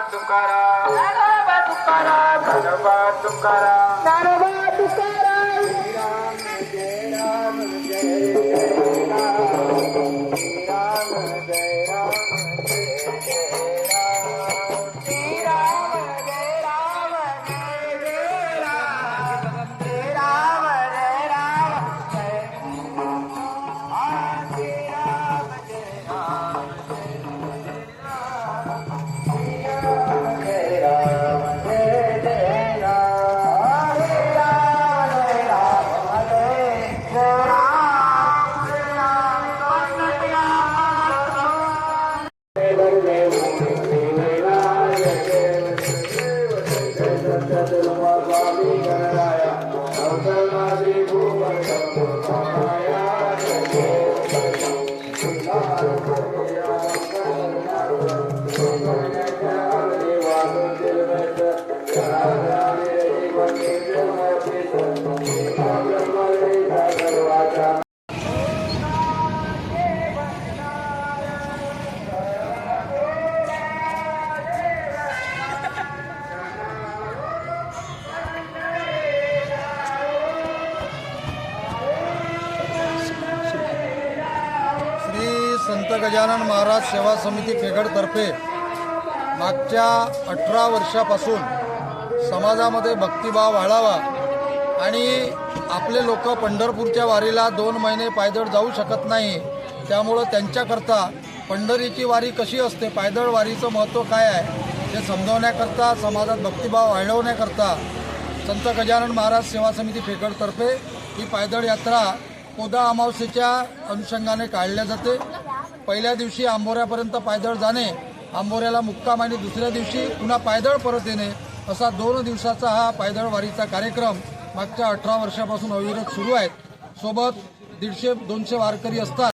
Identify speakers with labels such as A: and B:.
A: Tukaram. Tukaram. Tukaram.
B: Yeah. संत गजानन महाराज सेवा समिती खेगडतर्फे मागच्या अठरा वर्षापासून समाजामध्ये भक्तिभाव वाढावा आणि आपले लोक पंढरपूरच्या वारीला दोन महिने पायदळ जाऊ शकत नाही त्यामुळं त्यांच्याकरता पंढरीची वारी कशी असते पायदळ वारीचं महत्त्व काय आहे हे समजवण्याकरता समाजात भक्तिभाव वाढवण्याकरता संत गजानन महाराज सेवा समिती फेकडतर्फे ही पायदळ यात्रा पोदा अमावस्येच्या अनुषंगाने काढल्या जाते. पहिल्या दिवशी आंबोऱ्यापर्यंत पायदळ जाणे आंबोऱ्याला मुक्काम आणि दुसऱ्या दिवशी पुन्हा पायदळ परत येणे असा दोन दिवसाचा हा पायदळ वारीचा कार्यक्रम मागच्या अठरा वर्षापासून अविरत सुरू आहे. सोबत दीडशे दोनशे वारकरी असतात.